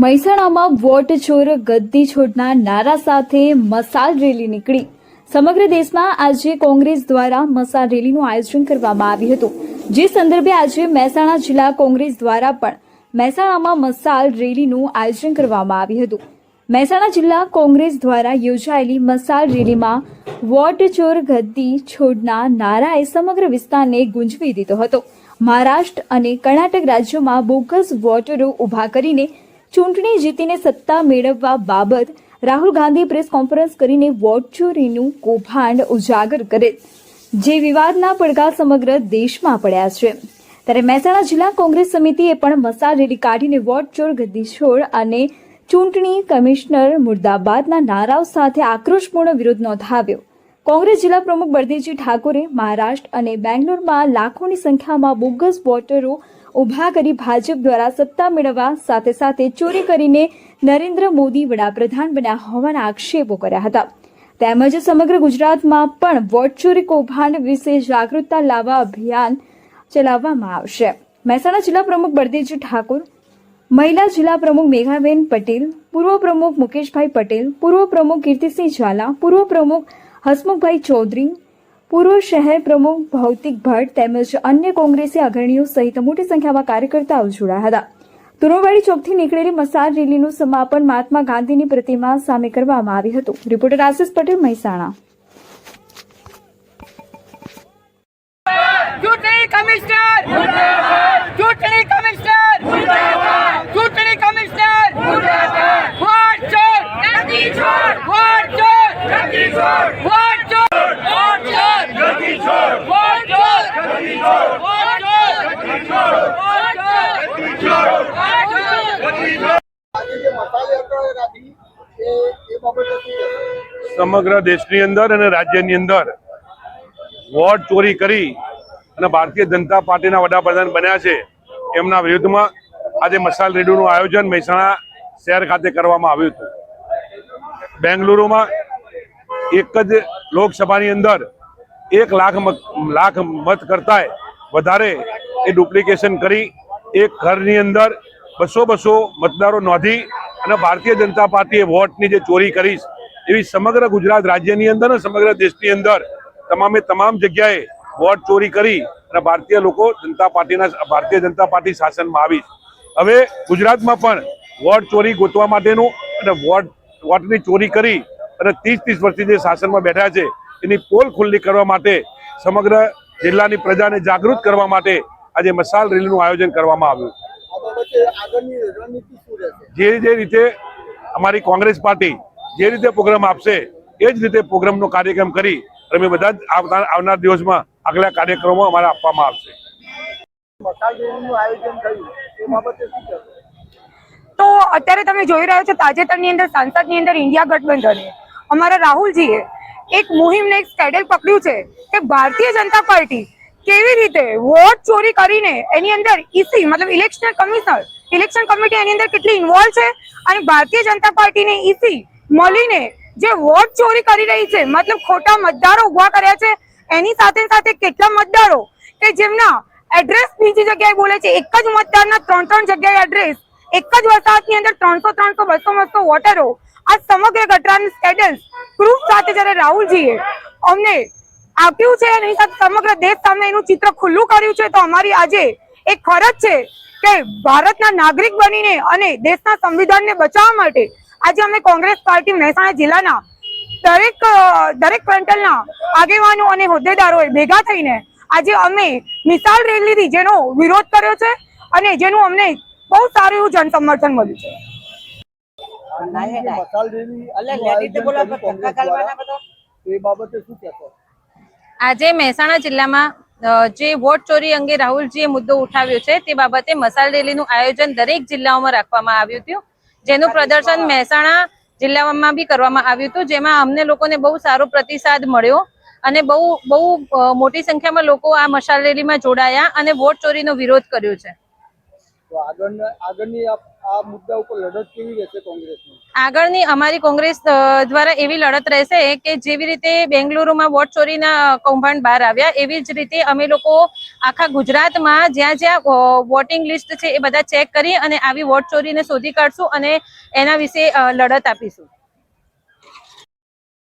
મહેસાણામાં વોટ ચોર ગદ્દી છોડના નારા સાથે મસાલ રેલી નીકળી. સમગ્ર દેશમાં આજે કોંગ્રેસ દ્વારા મસાલ રેલીનું આયોજન કરવામાં આવ્યું હતું. જે સંદર્ભે આજે મહેસાણા જિલ્લા કોંગ્રેસ દ્વારા પણ મહેસાણામાં મસાલ રેલીનું આયોજન કરવામાં આવ્યું હતું. મહેસાણા જિલ્લા કોંગ્રેસ દ્વારા યોજાયેલી મસાલ રેલીમાં વોટ ચોર ગદ્દી છોડના નારાએ સમગ્ર વિસ્તારને ગુંજવી દીધો હતો. મહારાષ્ટ્ર અને કર્ણાટક રાજ્યોમાં બોગસ વોટરો ઊભા કરીને ચૂંટણી જીતીને સત્તા મેળવવા બાબત રાહુલ ગાંધી પ્રેસ કોન્ફરન્સ કરીને વોટ ચોરીનું કૌભાંડ ઉજાગર કરે, જે વિવાદના પડઘા સમગ્ર દેશમાં પડ્યા છે. ત્યારે મહેસાણા જિલ્લા કોંગ્રેસ સમિતિએ પણ મસા રેલી કાઢીને વોટ ચોર ગદ્દી છોડ અને ચૂંટણી કમિશનર મુર્દાબાદના નારાઓ સાથે આક્રોશપૂર્ણ વિરોધ નોંધાવ્યો. કોંગ્રેસ જિલ્લા પ્રમુખ બળદેવજી ઠાકોરે મહારાષ્ટ્ર અને બેંગ્લોરમાં લાખોની સંખ્યામાં બોગસ વોટરો ઊભા કરી ભાજપ દ્વારા સત્તા મેળવવા સાથે સાથે ચોરી કરીને નરેન્દ્ર મોદી વડાપ્રધાન બન્યા હોવાના આક્ષેપો કર્યા હતા. તેમજ સમગ્ર ગુજરાતમાં પણ વોટ ચોરી કૌભાંડ વિશે જાગૃતતા લાવવા અભિયાન ચલાવવામાં આવશે. મહેસાણા જિલ્લા પ્રમુખ બળદેવજી ઠાકોર, મહિલા જિલ્લા પ્રમુખ મેઘાબેન પટેલ, પૂર્વ પ્રમુખ મુકેશભાઈ પટેલ, પૂર્વ પ્રમુખ કીર્તિસિંહ ઝાલા, પૂર્વ પ્રમુખ હસમુખભાઈ ચૌધરી પૂર્વ શહેર પ્રમુખ ભૌતિક ભટ્ટ તેમજ અન્ય કોંગ્રેસી અગ્રણીઓ સહિત મોટી સંખ્યામાં કાર્યકર્તાઓ જોડાયા હતા. ધુરોવાડી ચોકથી નીકળેલી મસાર રેલીનું સમાપન મહાત્મા ગાંધીની પ્રતિમા સામે કરવામાં આવ્યું હતું. રિપોર્ટર આશિષ પટેલ, મહેસાણા. ચૂંટણી કમિશનર! ચૂંટણી કમિશનર ચૂંટણી કમિશનર વોટ ચોર વોટ ચોર વોટ ચોર વોટ ચોર વોટ ચોર વોટ ચોર વોટ ચોર આજે જે મસાલે અટવાઈ રાખી એ એ બાબતે શું કહેશો? સમગ્ર દેશની અંદર અને રાજ્યની અંદર વોટ ચોરી કરી અને ભારતીય જનતા પાર્ટીના વડાપ્રધાન બન્યા છે, એમના વિરુદ્ધમાં આજે મસાલ રેડીનું આયોજન મહેસાણા શહેર ખાતે કરવામાં આવ્યું હતું. બેંગલુરુમાં એક જ લોકસભાની અંદર એક લાખ લાખ મત કરતાંય વધારે એ ડુપ્લિકેશન કરી, એક ઘરની અંદર બસો બસો મતદારો નોંધી અને ભારતીય જનતા પાર્ટીએ વોટની જે ચોરી કરી એવી સમગ્ર ગુજરાત રાજ્યની અંદર અને સમગ્ર દેશની અંદર તમામે તમામ જગ્યાએ વોટ ચોરી કરી અને ભારતીય લોકો જનતા પાર્ટીના, ભારતીય જનતા પાર્ટી શાસનમાં આવી હવે ગુજરાતમાં પણ વોટ ચોરી ગોતવા માટેનું અને વોટ, વોટની ચોરી કરી અને ત્રીસ ત્રીસ વર્ષથી જે શાસનમાં બેઠા છે, એની પોલ ખુલ્લી કરવા માટે સમગ્ર જિલ્લાની પ્રજાને જાગૃત કરવા માટે આજે મસાલ રેલીનું આયોજન કરવામાં આવ્યું. જે જે રીતે અમારી કોંગ્રેસ પાર્ટી જે રીતે પ્રોગ્રામ આપશે એ જ રીતે પ્રોગ્રામનો કાર્યક્રમ કરી અમે બધા જ આવનાર દિવસમાં આગલા કાર્યક્રમો અમારે આપવામાં આવશે. મસાલ રેલીનું આયોજન થયું એ બાબતે શું કહેશો? તો અત્યારે તમે જોઈ રહ્યા છો તાજેતરની અંદર સાંસદની અંદર ઇન્ડિયા ગઠબંધને. અમારા રાહુલજીએ એક મુહિમને એક સ્કેડલ પકડ્યું છે કે ભારતીય જનતા પાર્ટી કેવી રીતે વોટ ચોરી કરીને એની અંદર ઈસી, મતલબ ઇલેક્શન કમિશનર, ઇલેક્શન કમિટી એની અંદર કેટલી ઇન્વોલ્વ છે? અને ભારતીય જનતા પાર્ટીને ઈસી મળીને જે વોટ ચોરી કરી રહી છે, મતલબ ખોટા મતદારો ઊભા કર્યા છે, એની સાથે સાથે કેટલા મતદારો કે જેમના એડ્રેસ બીજી જગ્યાએ બોલે છે, એક જ મતદારના ત્રણ ત્રણ જગ્યાએ એડ્રેસ એક જ વસાહતની અંદર ત્રણસો ત્રણસો બસો બસો વોટરો, આ સમગ્ર ગટરાની સ્કેડલ્સ પ્રૂફ સાથે જ્યારે રાહુલજીએ અમને આપ્યું છે અને એની સાથે સમગ્ર દેશ સામે એનું ચિત્ર ખુલ્લું કર્યું છે. તો અમારી આજે એક ફરજ છે કે ભારતના નાગરિક બનીને અને દેશના સંવિધાનને બચાવવા માટે આજે અમે કોંગ્રેસ પાર્ટી મહેસાણા જિલ્લાના દરેક દરેક ફ્રન્ટલના આગેવાનો અને હોદ્દેદારોએ ભેગા થઈને આજે અમે મિસાલ રેલીથી જેનો વિરોધ કર્યો છે અને જેનું અમને બહુ સારું એવું જનસમર્થન મળ્યું છે. એ બાબતે શું કહેશો? આજે મહેસાણા જિલ્લામાં જે વોટ ચોરી અંગે રાહુલજીએ મુદ્દો ઉઠાવ્યો છે, તે બાબતે મસાલ રેલીનું આયોજન દરેક જિલ્લાઓમાં રાખવામાં આવ્યું હતું. જેનું પ્રદર્શન મહેસાણા જિલ્લામાં બી કરવામાં આવ્યું હતું, જેમાં અમને લોકોને બહુ સારો પ્રતિસાદ મળ્યો અને બહુ બહુ મોટી સંખ્યામાં લોકો આ મસાલ રેલીમાં જોડાયા અને વોટ ચોરીનો વિરોધ કર્યો છે. આગળની આ મુદ્દા ઉપર લડત કેવી રહેશે કોંગ્રેસની? આગળની અમારી કોંગ્રેસ દ્વારા એવી લડત રહેશે કે જેવી રીતે બેંગલુરુમાં વોટ ચોરીના કૌભાંડ બહાર આવ્યા, એવી જ રીતે અમે લોકો આખા ગુજરાતમાં જ્યાં જ્યાં વોટિંગ લિસ્ટ છે એ બધા ચેક કરી અને આવી વોટ ચોરીને શોધી કાઢશું અને એના વિશે લડત આપીશું.